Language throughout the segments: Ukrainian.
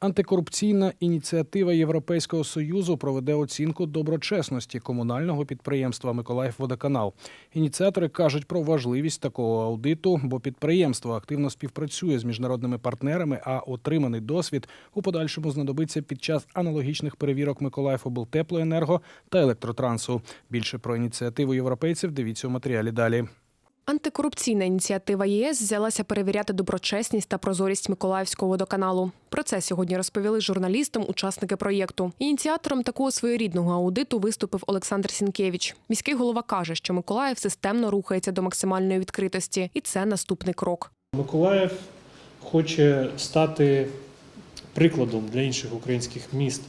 Антикорупційна ініціатива Європейського союзу проведе оцінку доброчесності комунального підприємства Миколаївводоканал. Ініціатори кажуть про важливість такого аудиту, бо підприємство активно співпрацює з міжнародними партнерами, а отриманий досвід у подальшому знадобиться під час аналогічних перевірок Миколаївоблтеплоенерго та електротрансу. Більше про ініціативу європейців дивіться у матеріалі далі. Антикорупційна ініціатива ЄС взялася перевіряти доброчесність та прозорість Миколаївського водоканалу. Про це сьогодні розповіли журналістам учасники проєкту. Ініціатором такого своєрідного аудиту виступив Олександр Сінкевич. Міський голова каже, що Миколаїв системно рухається до максимальної відкритості, і це наступний крок. Миколаїв хоче стати прикладом для інших українських міст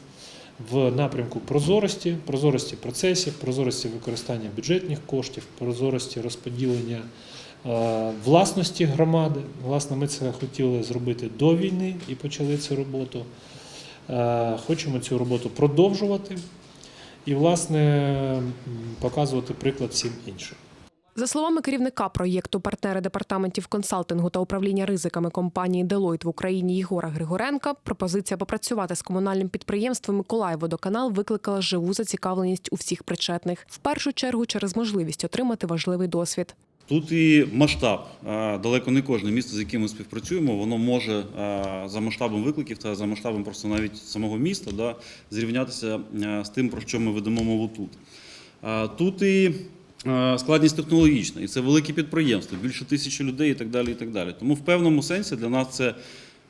в напрямку прозорості, прозорості процесів, прозорості використання бюджетних коштів, прозорості розподілення е, власності громади. Власне, ми це хотіли зробити до війни і почали цю роботу. Е, Хочемо цю роботу продовжувати і, власне, показувати приклад всім іншим. За словами керівника проєкту, партнери департаментів консалтингу та управління ризиками компанії Deloitte в Україні Єгора Григоренка, пропозиція попрацювати з комунальним підприємством Миколаївводоканал викликала живу зацікавленість у всіх причетних. В першу чергу через можливість отримати важливий досвід. Тут і масштаб. Далеко не кожне місто, з яким ми співпрацюємо, воно може за масштабом викликів та за масштабом просто навіть самого міста да, зрівнятися з тим, про що ми ведемо мову тут. Тут і складність технологічна, і це велике підприємство, більше тисячі людей і так далі. І так далі. Тому в певному сенсі для нас це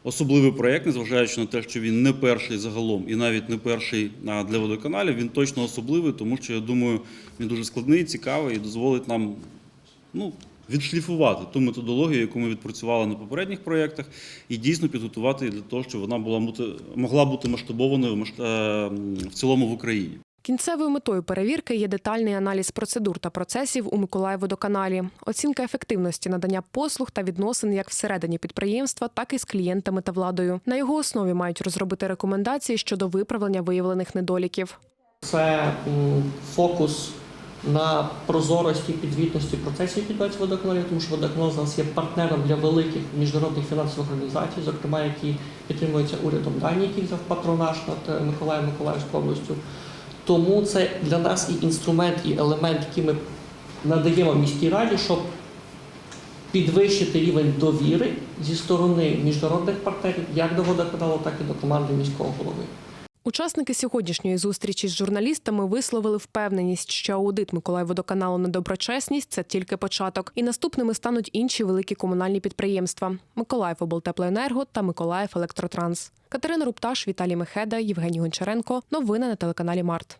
особливий проєкт, незважаючи на те, що він не перший загалом і навіть не перший для водоканалів. Він точно особливий, тому що я думаю, він дуже складний, цікавий і дозволить нам ну, відшліфувати ту методологію, яку ми відпрацювали на попередніх проєктах, і дійсно підготувати її для того, щоб вона була могла бути масштабованою е, в цілому в Україні. Кінцевою метою перевірки є детальний аналіз процедур та процесів у Миколаївводоканалі, оцінка ефективності надання послуг та відносин як всередині підприємства, так і з клієнтами та владою. На його основі мають розробити рекомендації щодо виправлення виявлених недоліків. Це фокус на прозорості підзвітності процесів, які відбуваються в водоканалі, тому що водоканал зараз є партнером для великих міжнародних фінансових організацій, зокрема, які підтримуються урядом Данії, який взяв патронаж над е, Миколаєм Миколаївською областю. Тому це для нас і інструмент, і елемент, який ми надаємо міській раді, щоб підвищити рівень довіри зі сторони міжнародних партнерів як до водоканалу, так і до команди міського голови. Учасники сьогоднішньої зустрічі з журналістами висловили впевненість, що аудит Миколаївводоканалу на доброчесність це тільки початок, і наступними стануть інші великі комунальні підприємства: Миколаївоблтеплоенерго та Миколаїв Електротранс. Катерина Рупташ, Віталій Мехеда, Євгеній Гончаренко. Новини на телеканалі Март.